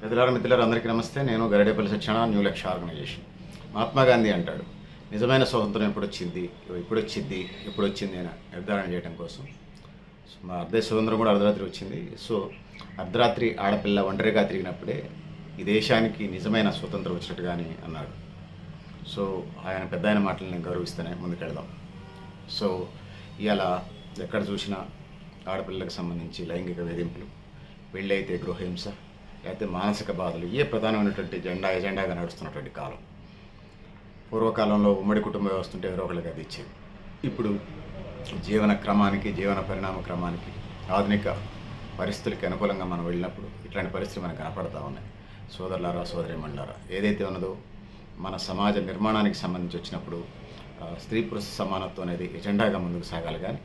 మిత్రులారా మిత్రులారు అందరికీ నమస్తే. నేను గరడేపల్లి సత్యనారాయణ న్యూ లక్ష్య ఆర్గనైజేషన్. మహాత్మా గాంధీ అంటాడు నిజమైన స్వతంత్రం ఎప్పుడు వచ్చింది ఎప్పుడు వచ్చింది ఎప్పుడు వచ్చింది అని నిర్ధారణ చేయడం కోసం. సో మా అర్ధ స్వతంత్రం కూడా అర్ధరాత్రి వచ్చింది. సో అర్ధరాత్రి ఆడపిల్ల ఒంటరిగా తిరిగినప్పుడే ఈ దేశానికి నిజమైన స్వతంత్రం వచ్చినట్టుగాని అన్నాడు. సో ఆయన పెద్ద ఆయన మాటలు నేను గౌరవిస్తూనే ముందుకెళ్దాం. సో ఇవాళ ఎక్కడ చూసినా ఆడపిల్లలకు సంబంధించి లైంగిక వేధింపులు పెళ్ళైతే గృహహింస లేకపోతే మానసిక బాధలు ఏ ప్రధానమైనటువంటి జెండా ఎజెండాగా నడుస్తున్నటువంటి కాలం. పూర్వకాలంలో ఉమ్మడి కుటుంబ వ్యవస్థ ఉంటే ఎవరో ఒకరికి అది ఇచ్చేది. ఇప్పుడు జీవన క్రమానికి జీవన పరిణామ క్రమానికి ఆధునిక పరిస్థితులకి అనుకూలంగా మనం వెళ్ళినప్పుడు ఇట్లాంటి పరిస్థితులు మనకు కనపడతా ఉన్నాయి. సోదరులారా సోదరిమణులారా ఏదైతే ఉన్నదో మన సమాజ నిర్మాణానికి సంబంధించి వచ్చినప్పుడు స్త్రీ పురుష సమానత్వం అనేది ఎజెండాగా ముందుకు సాగాలి. కానీ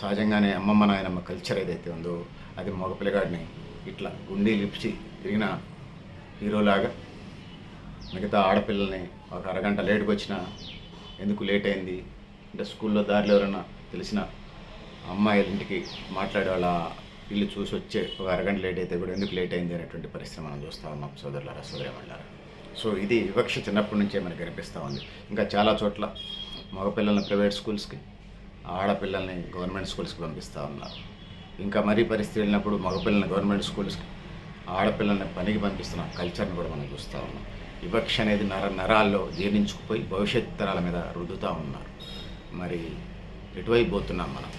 సహజంగానే అమ్మమ్మ నాయనమ్మ కల్చర్ ఏదైతే ఉందో అది మగపిల్లగాడిని ఇట్లా గుండీ లిప్చి తిరిగిన హీరోలాగా మిగతా ఆడపిల్లల్ని ఒక అరగంట లేట్కి వచ్చినా ఎందుకు లేట్ అయింది అంటే స్కూల్లో దారిలో ఎవరైనా తెలిసిన అమ్మాయిల ఇంటికి మాట్లాడే వాళ్ళ ఇల్లు చూసి వచ్చే ఒక అరగంట లేట్ అయితే కూడా ఎందుకు లేట్ అయింది అనేటువంటి పరిస్థితి మనం చూస్తూ ఉన్నాం సోదరులారా సోదరిమణులారా. సో ఇది వివక్ష చిన్నప్పటి నుంచే మనకు కనిపిస్తూ ఉంది. ఇంకా చాలా చోట్ల మగపిల్లల్ని ప్రైవేట్ స్కూల్స్కి ఆడపిల్లల్ని గవర్నమెంట్ స్కూల్స్కి పంపిస్తూ ఉన్నారు. ఇంకా మరీ పరిస్థితి వెళ్ళినప్పుడు మగపిల్లల్ని గవర్నమెంట్ స్కూల్స్ ఆడపిల్లల్ని పనికి పంపిస్తున్న కల్చర్ని కూడా మనం చూస్తూ ఉన్నాం. వివక్ష అనేది నర నరాల్లో జీర్ణించుకుపోయి భవిష్యత్ తరాల మీద రుద్దుతూ ఉన్నారు. మరి ఎటువైపు పోతున్నాం మనం?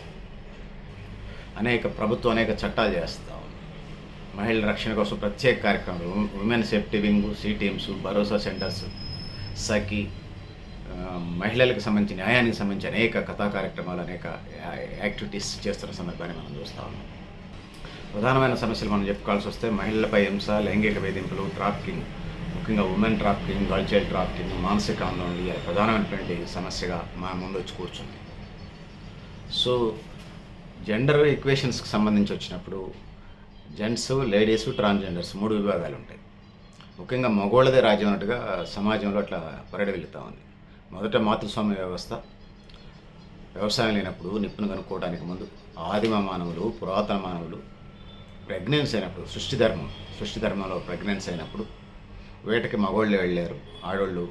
అనేక ప్రభుత్వం అనేక చట్టాలు చేస్తూ ఉంది. మహిళల రక్షణ కోసం ప్రత్యేక కార్యక్రమాలు ఉమెన్ సేఫ్టీ వింగ్ సిటీఎంస్ భరోసా సెంటర్స్ సఖి మహిళలకు సంబంధించి న్యాయానికి సంబంధించి అనేక కథా కార్యక్రమాలు అనేక యాక్టివిటీస్ చేస్తున్న సందర్భాన్ని మనం చూస్తూ ఉన్నాం. ప్రధానమైన సమస్యలు మనం చెప్పుకోవాల్సి వస్తే మహిళలపై హింస లైంగిక వేధింపులు ట్రాఫికింగ్ ముఖ్యంగా women trafficking girl child trafficking మానసిక ఆందోళనలు ఇవి ప్రధానమైనటువంటి సమస్యగా మన ముందు వచ్చి కూర్చుంది. సో జెండర్ ఈక్వేషన్స్కి సంబంధించి వచ్చినప్పుడు జెంట్స్ లేడీస్ ట్రాన్స్జెండర్స్ మూడు విభాగాలు ఉంటాయి. ముఖ్యంగా మగోళ్ళదే రాజ్యం అన్నట్టుగా సమాజంలో అట్లా పరిడి వెళుతూ ఉంది. మొదట మాతృస్వామ్య వ్యవస్థ వ్యవసాయం లేనప్పుడు నిప్పును కనుక్కోవడానికి ముందు ఆదిమ మానవులు పురాతన మానవులు ప్రెగ్నెన్సీ అయినప్పుడు సృష్టి ధర్మం సృష్టి ధర్మంలో ప్రెగ్నెన్సీ అయినప్పుడు వేటకి మగవాళ్ళు వెళ్ళారు. ఆడవాళ్ళు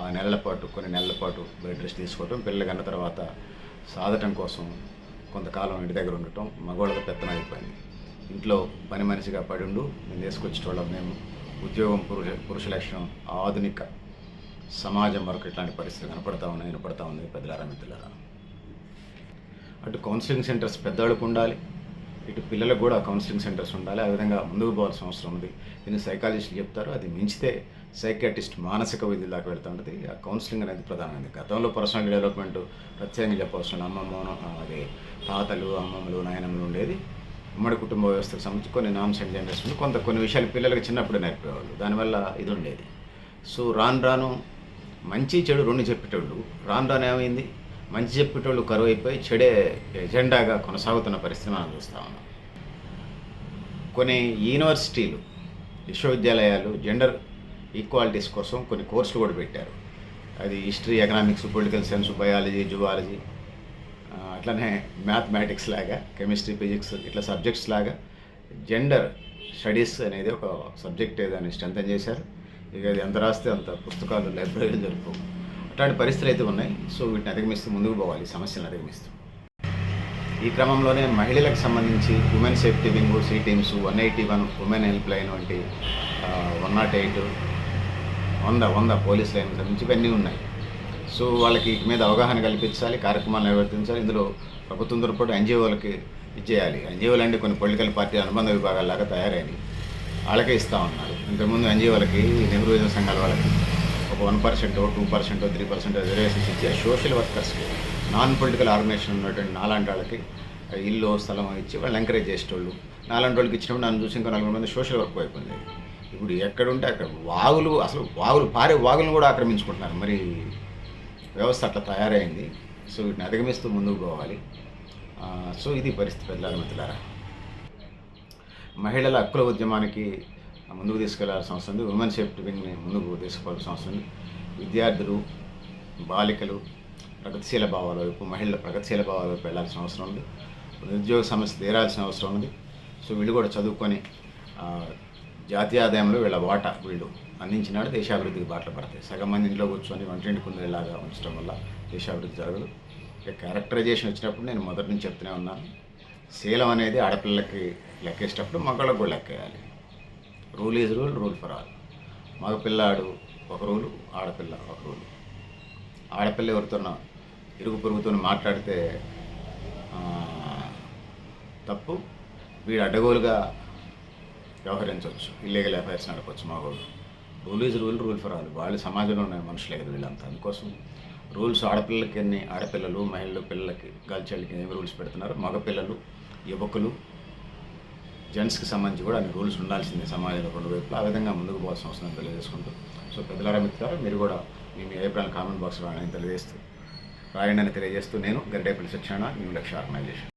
ఆ నెలల పాటు కొన్ని నెలల పాటు బెడ్ రెస్ట్ తీసుకోవటం పిల్లలు కన్న తర్వాత సాధటం కోసం కొంతకాలం ఇంటి దగ్గర ఉండటం మగవాళ్ళతో పెత్తనం అయిపోయింది. ఇంట్లో పని మనిషిగా పడి ఉండు మేము తీసుకొచ్చేటోళ్ళం మేము. ఉద్యోగం పురుష పురుష లక్షణం ఆధునిక సమాజం వరకు ఇట్లాంటి పరిస్థితులు కనపడతా ఉన్నాయి వినపడతా ఉంది పెద్దలారా మిత్రులారా. అటు కౌన్సిలింగ్ సెంటర్స్ పెద్దవాళ్ళకు ఉండాలి ఇటు పిల్లలకు కూడా కౌన్సిలింగ్ సెంటర్స్ ఉండాలి. ఆ విధంగా ముందుకు పోవాల్సిన అవసరం ఉంది. దీన్ని సైకాలజిస్టులు చెప్తారు అది మించితే సైకాటిస్ట్ మానసిక వైద్యుల దాకా వెళ్తూ ఉంటుంది. ఆ కౌన్సిలింగ్ అనేది ప్రధానమైనది. గతంలో పర్సనల్ డెవలప్మెంట్ ప్రత్యేకంగా చెప్పవలసిన అమ్మమ్మ అదే తాతలు అమ్మమ్మలు నాయనమ్మలు ఉండేది. ఉమ్మడి కుటుంబ వ్యవస్థకు సంబంధించి కొన్ని నామ్స్ అండ్ జనరేషన్ కొంత కొన్ని విషయాలు పిల్లలకి చిన్నప్పుడు నేర్పేవాళ్ళు. దానివల్ల ఇది ఉండేది. సో రాను రాను మంచి చెడు రెండు చెప్పేటోళ్ళు. రాను రాను ఏమైంది? మంచి చెప్పేటోళ్ళు కరువు అయిపోయి చెడే ఎజెండాగా కొనసాగుతున్న పరిస్థితి మనం చూస్తూ ఉన్నాం. కొన్ని యూనివర్సిటీలు విశ్వవిద్యాలయాలు జెండర్ ఈక్వాలిటీస్ కోసం కొన్ని కోర్సులు కూడా పెట్టారు. అది history economics political science biology zoology అట్లనే మ్యాథమెటిక్స్ లాగా కెమిస్ట్రీ ఫిజిక్స్ ఇట్లా సబ్జెక్ట్స్ లాగా జెండర్ స్టడీస్ అనేది ఒక సబ్జెక్ట్ దాన్ని స్ట్రెంథన్ చేశారు. ఇక అది ఎంత రాస్తే అంత పుస్తకాలు లైబ్రరీలు జరుపు అట్లాంటి పరిస్థితులు అయితే ఉన్నాయి. సో వీటిని అధిగమిస్తూ ముందుకు పోవాలి సమస్యలను అధిగమిస్తూ. ఈ క్రమంలోనే మహిళలకు సంబంధించి women safety wing she teams one eighty one women helpline వంటి వన్ నాట్ ఎయిట్ వంద వంద పోలీస్ లైన్ సంబంధించి ఇవన్నీ ఉన్నాయి. సో వాళ్ళకి వీటి మీద అవగాహన కల్పించాలి కార్యక్రమాలు నిర్వర్తించాలి. ఇందులో ప్రభుత్వంతో పాటు ఎన్జిఓలకి ఇచ్చేయాలి ఎన్జిఓలు అంటే కొన్ని పొలిటికల్ పార్టీ అనుబంధ విభాగాల్లాగా తయారైనవి. వాళ్ళకే ఇస్తూ ఉన్నారు. ఇంతకుముందు ఎన్జిఓలకి నెహ్రూ యువజన సంఘాల వాళ్ళకి ఒక one percent two percent three percent reservations ఇచ్చే సోషల్ వర్కర్స్కి నాన్ పొలిటికల్ ఆర్గనైజేషన్ ఉన్నటువంటి నాలాంటి వాళ్ళకి ఇల్లు స్థలం ఇచ్చి వాళ్ళు ఎంకరేజ్ చేసేటోళ్ళు. నాలాంటి వాళ్ళకి ఇచ్చినప్పుడు నన్ను చూసి ఇంకా నలుగురు మంది సోషల్ వర్క్ అయిపోయింది ఇప్పుడు ఎక్కడుంటే అక్కడ వాగులు అసలు వాగులు పారే వాగులను కూడా ఆక్రమించుకుంటున్నారు. మరి వ్యవస్థ అట్లా తయారైంది. సో వీటిని అధిగమిస్తూ ముందుకు పోవాలి. సో ఇది పరిస్థితి పెద్దల మిత్రులారా. మహిళల హక్కుల ఉద్యమానికి ముందుకు తీసుకెళ్ళాల్సిన అవసరం ఉంది. ఉమెన్ సేఫ్టీ వింగ్ని ముందుకు తీసుకోవాల్సిన అవసరం ఉంది. విద్యార్థులు బాలికలు ప్రగతిశీల భావాల వైపు మహిళల ప్రగతిశీల భావాల వైపు వెళ్ళాల్సిన అవసరం ఉంది. నిరుద్యోగ సమస్య తీరాల్సిన అవసరం ఉంది. సో వీళ్ళు కూడా చదువుకొని జాతీయ ఆదాయంలో వీళ్ళ వాటా వీళ్ళు అందించినాడు. దేశాభివృద్ధికి బాటలు పడతాయి. సగం మంది ఇంట్లో కూర్చొని వంటింటి కుందేలాగా ఉంచడం వల్ల దేశాభివృద్ధి జరగదు. ఇక క్యారెక్టరైజేషన్ వచ్చినప్పుడు నేను మొదటి నుంచి చెప్తూనే ఉన్నాను. శీలం అనేది ఆడపిల్లలకి లెక్కేసేటప్పుడు మగళ్ళకు కూడా లెక్కేయాలి. Rule is rule rule for all మగపిల్లాడు ఒక రూలు ఆడపిల్ల ఒక రూలు ఆడపిల్ల ఎవరితోనో ఇరుగు పొరుగుతో మాట్లాడితే తప్పు. వీడు అడ్డగోలుగా వ్యవహరించవచ్చు. ఇల్లీగల్ అఫైర్స్ నడపచ్చు మగవాళ్ళు. Rule is rule rule for all వాళ్ళు సమాజంలో ఉన్న మనుషులే కదా వీళ్ళంతా. అందుకోసం రూల్స్ ఆడపిల్లలకి ఎన్ని ఆడపిల్లలు మహిళలు పిల్లలకి గర్ల్చైల్డ్కి ఏమి రూల్స్ పెడుతున్నారు? మగపిల్లలు యువకులు జెంట్స్కి సంబంధించి కూడా అన్ని రూల్స్ ఉండాల్సిందే సమాజంలో రెండు వైపులా. ఆ విధంగా ముందుకు పోవాల్సిన అవసరం తెలియజేసుకుంటూ. సో పెద్దలారా మిత్రులారా మీరు కూడా మీ మీ అభిప్రాయాలు కామెంట్ బాక్స్ రాయని తెలియజేస్తూ రాయండి అని తెలియజేస్తూ నేను గరిడేపల్లి సత్యనారాయణ న్యూ లక్ష్య ఆర్గనైజేషన్.